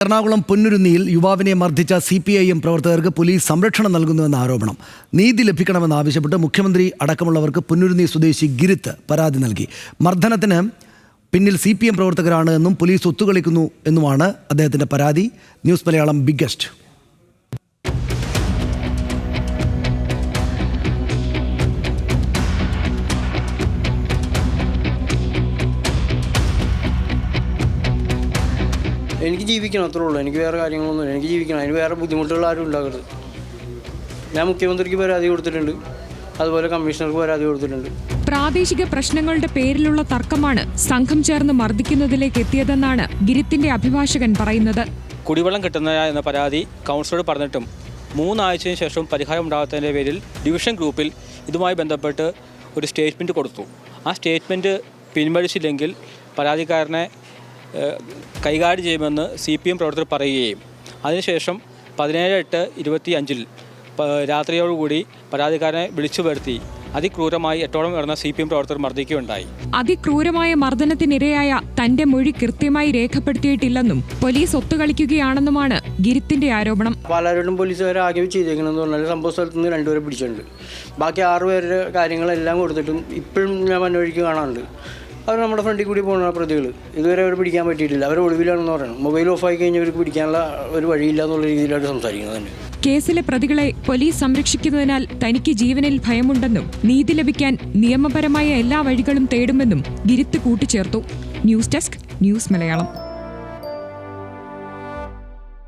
എറണാകുളം പൊന്നുരുന്നിയിൽ യുവാവിനെ മർദ്ദിച്ച സി പി ഐ എം പ്രവർത്തകർക്ക് പോലീസ് സംരക്ഷണം നൽകുന്നുവെന്ന ആരോപണം. നീതി ലഭിക്കണമെന്നാവശ്യപ്പെട്ട് മുഖ്യമന്ത്രി അടക്കമുള്ളവർക്ക് പൊന്നുരുന്നി സ്വദേശി ഗിരിത്ത് പരാതി നൽകി. മർദ്ദനത്തിന് പിന്നിൽ സി പി എം പ്രവർത്തകരാണ് എന്നും പോലീസ് ഒത്തുകളിക്കുന്നു എന്നുമാണ് അദ്ദേഹത്തിന്റെ പരാതി. ന്യൂസ് മലയാളം ബിഗ്ഗസ്റ്റ് എനിക്ക് ജീവിക്കണം അത്രേ ഉള്ളൂ. എനിക്ക് വേറെ കാര്യങ്ങളൊന്നുമില്ല എനിക്ക് ജീവിക്കണം. അതിന് വേറെ ബുദ്ധിമുട്ടുകൾ ആരും ഉണ്ടാകരുത് ഞാൻ മുഖ്യമന്ത്രിക്ക് പരാതി കൊടുത്തിട്ടുണ്ട്. അതുപോലെ കമ്മീഷണർക്ക് പരാതി കൊടുത്തിട്ടുണ്ട്. പ്രാദേശിക പ്രശ്നങ്ങളുടെ പേരിലുള്ള തർക്കമാണ് സംഘം ചേർന്ന് മർദ്ദിക്കുന്നതിലേക്ക് എത്തിയതെന്നാണ് ഗിരിത്തിന്റെ അഭിഭാഷകൻ പറയുന്നത്. കുടിവെള്ളം കിട്ടുന്ന എന്ന പരാതി കൗൺസിലോട് പറഞ്ഞിട്ടും മൂന്നാഴ്ചയ്ക്ക് ശേഷം പരിഹാരം ഉണ്ടാകാത്തതിന്റെ പേരിൽ ഡിവിഷൻ ഗ്രൂപ്പിൽ ഇതുമായി ബന്ധപ്പെട്ട് ഒരു സ്റ്റേറ്റ്മെന്റ് കൊടുത്തു. ആ സ്റ്റേറ്റ്മെന്റ് പിൻവലിച്ചില്ലെങ്കിൽ പരാതിക്കാരനെ കൈകാര്യം ചെയ്യുമെന്ന് സി പി എം പ്രവർത്തകർ പറയുകയും അതിനുശേഷം പതിനേഴ് എട്ട് ഇരുപത്തി അഞ്ചിൽ രാത്രിയോടുകൂടി പരാതിക്കാരനെ വിളിച്ചു വരുത്തി അതിക്രൂരമായി എട്ടോളം വരുന്ന സി പി എം പ്രവർത്തകർ മർദ്ദിക്കുകയുണ്ടായി. അതിക്രൂരമായ മർദ്ദനത്തിനിരയായ തന്റെ മൊഴി കൃത്യമായി രേഖപ്പെടുത്തിയിട്ടില്ലെന്നും പോലീസ് ഒത്തുകളിക്കുകയാണെന്നുമാണ് ഗിരിത്തിന്റെ ആരോപണം. പാലാരോടും പോലീസുകാരെ ആകെ ചെയ്തേക്കണമെന്ന് പറഞ്ഞാൽ സംഭവ സ്ഥലത്ത് നിന്ന് രണ്ടുപേരെ പിടിച്ചിട്ടുണ്ട്. ബാക്കി ആറുപേരുടെ കാര്യങ്ങളെല്ലാം കൊടുത്തിട്ടും ഇപ്പോഴും ഞാൻ വന്നവഴിക്ക് കാണാറുണ്ട്. അവർ നമ്മുടെ ഫ്രണ്ടിൽ കൂടി പോകുന്ന പ്രതികൾ. ഇതുവരെ അവർ പിടിക്കാൻ പറ്റിയിട്ടില്ല. അവർ ഒളിവിലാണെന്ന് പറയണം. മൊബൈൽ ഓഫ് ആയി കഴിഞ്ഞാൽ അവർക്ക് പിടിക്കാനുള്ള ഒരു വഴിയില്ല എന്നുള്ള രീതിയിലാണ് സംസാരിക്കുന്നത് തന്നെ. കേസിലെ പ്രതികളെ പോലീസ് സംരക്ഷിക്കുന്നതിനാൽ തനിക്ക് ജീവനിൽ ഭയമുണ്ടെന്നും നീതി ലഭിക്കാൻ നിയമപരമായ എല്ലാ വഴികളും തേടുമെന്നും ഗിരിത്ത് കൂട്ടിച്ചേർത്തു. News desk news Malayalam.